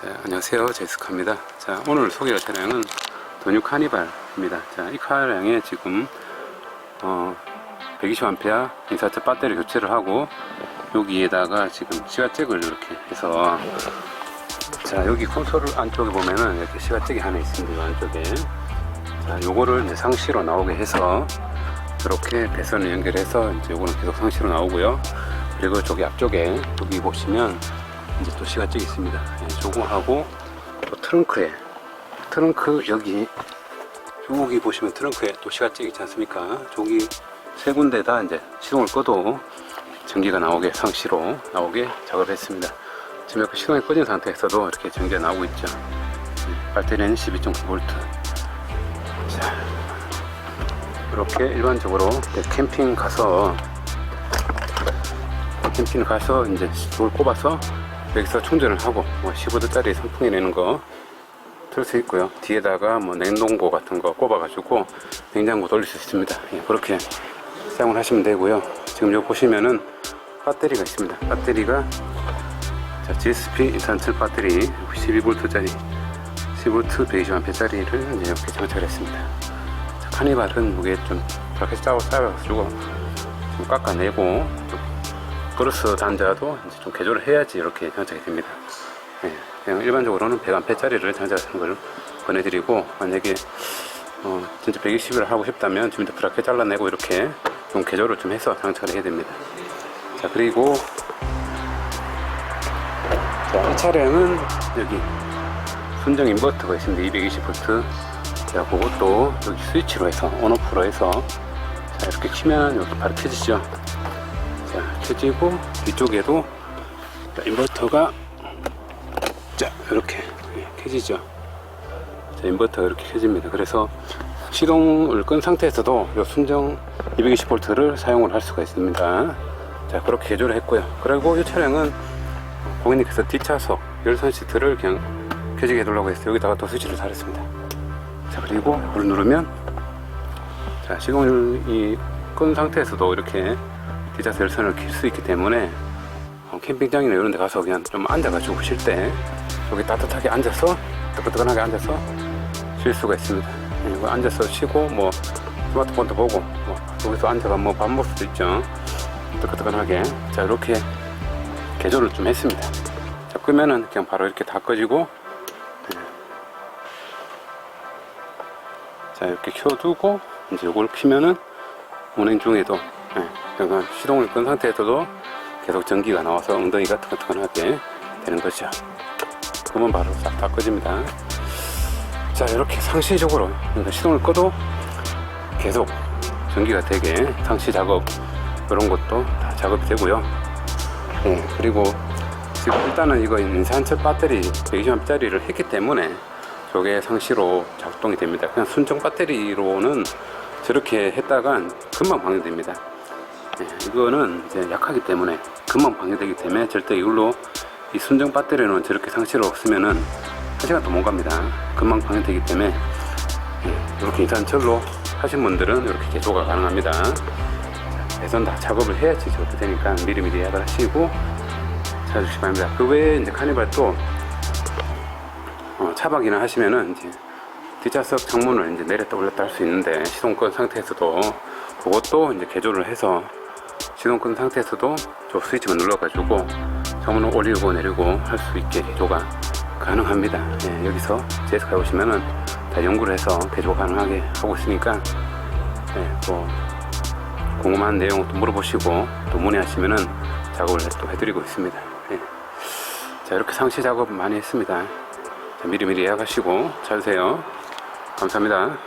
자, 안녕하세요. 제스카입니다. 자, 오늘 소개할 차량은 도뉴 카니발입니다. 자, 이 차량에 지금 어, 120A 인사트 배터리 교체를 하고 여기에다가 지금 시가잭을 이렇게 해서 자, 여기 콘솔 안쪽에 보면은 이렇게 시가잭이 하나 있습니다. 이 안쪽에. 자, 요거를 이제 상시로 나오게 해서 이렇게 배선을 연결해서 이제 요거는 계속 상시로 나오고요. 그리고 저기 앞쪽에 여기 보시면 이제 또 시가잭이 있습니다. 예, 저거 하고 또 트렁크에 트렁크 여기 여기 보시면 트렁크에 또 시가잭 있지 않습니까? 저기 세 군데 다 이제 시동을 꺼도 전기가 나오게 상시로 나오게 작업했습니다. 지금 이렇게 시동이 꺼진 상태에서도 이렇게 전기가 나오고 있죠. 예, 배터리는 12.9V. 자, 이렇게 일반적으로 캠핑 가서 캠핑 가서 이제 돌 꼽아서 여기서 충전을 하고 뭐 15도짜리 선풍기 내는 거 틀 수 있고요. 뒤에다가 뭐 냉동고 같은 거 꼽아 가지고 냉장고 돌릴 수 있습니다. 예, 그렇게 사용을 하시면 되고요. 지금 여기 보시면은 배터리가 있습니다. 배터리가 자, GSP 인산철 배터리 12V짜리 10V 120A짜리를 이제 이렇게 장착했습니다. 자, 카니발은 무게 좀 그렇게 짜고 짜가지고 좀 깎아내고 좀 브루스 단자도 이제 좀 개조를 해야지 이렇게 장착이 됩니다. 예, 그냥 일반적으로는 100A짜리를 장착하는 걸 권해드리고 만약에 어, 진짜 120을 하고 싶다면 지금부터 브라켓 잘라내고 이렇게 좀 개조를 좀 해서 장착을 해야 됩니다. 자 그리고 자, 이 차량은 여기 순정 인버터가 있습니다. 220V. 자, 그것도 여기 스위치로 해서 온오프로 해서 자, 이렇게 키면 이렇게 바로 켜지죠. 자, 켜지고 뒤쪽에도 자, 인버터가 자, 이렇게 예, 켜지죠. 자, 인버터가 이렇게 켜집니다. 그래서 시동을 끈 상태에서도 이 순정 220V를 사용을 할 수가 있습니다. 자, 그렇게 개조를 했고요. 그리고 이 차량은 고객님께서 뒷차석 열선 시트를 그냥 켜지게 해두려고 했어요. 여기다가 또 스위치를 달았습니다. 자, 그리고 불을 누르면 자, 시동을 이끈 상태에서도 이렇게 뒷좌석 열선을 킬 수 있기 때문에 어, 캠핑장이나 이런 데 가서 그냥 좀 앉아가지고 쉴 때 여기 따뜻하게 앉아서 뜨끈뜨끈하게 앉아서 쉴 수가 있습니다. 예, 이거 앉아서 쉬고 뭐 스마트폰도 보고 뭐 여기서 앉아가 뭐밥 먹을 수도 있죠. 뜨끈뜨끈하게 자 이렇게 개조를 좀 했습니다. 자 끄면은 그냥 바로 이렇게 다 꺼지고 예. 자 이렇게 켜두고 이제 이걸 키면은 운행 중에도 예, 그러니까 시동을 끈 상태에서도 계속 전기가 나와서 엉덩이가 뜨끈뜨끈하게 되는 거죠. 그러면 바로 싹 다 꺼집니다. 자 이렇게 상시적으로 그러니까 시동을 꺼도 계속 전기가 되게 상시 작업 이런 것도 다 작업이 되고요. 네, 그리고 지금 일단은 이거 인산철 배터리 120A짜리를 했기 때문에 저게 상시로 작동이 됩니다. 그냥 순정 배터리로는 저렇게 했다간 금방 방해됩니다. 네, 이거는 이제 약하기 때문에 금방 방해되기 때문에 절대 이걸로 이 순정 배터리는 저렇게 상시로 쓰면은 한 시간도 못 갑니다. 금방 방해되기 때문에 네, 이렇게 인산철로 하신 분들은 이렇게 개조가 가능합니다. 배선 다 작업을 해야지 저렇게 되니까 미리미리 예약을 하시고 찾아주시기 바랍니다. 그 외에 이제 카니발 또 어, 차박이나 하시면은 이제 뒷좌석 창문을 이제 내렸다 올렸다 할 수 있는데 시동 끈 상태에서도 그것도 이제 개조를 해서 시동 끈 상태에서도 저 스위치만 눌러가지고 창문을 올리고 내리고 할 수 있게 개조가 가능합니다. 예, 여기서 제스카에 오시면은 다 연구를 해서 개조 가능하게 하고 있으니까 예, 또 궁금한 내용 또 물어보시고 또 문의하시면은 작업을 또 해드리고 있습니다. 예. 자 이렇게 상시 작업 많이 했습니다. 자, 미리미리 예약하시고 찾으세요. 감사합니다.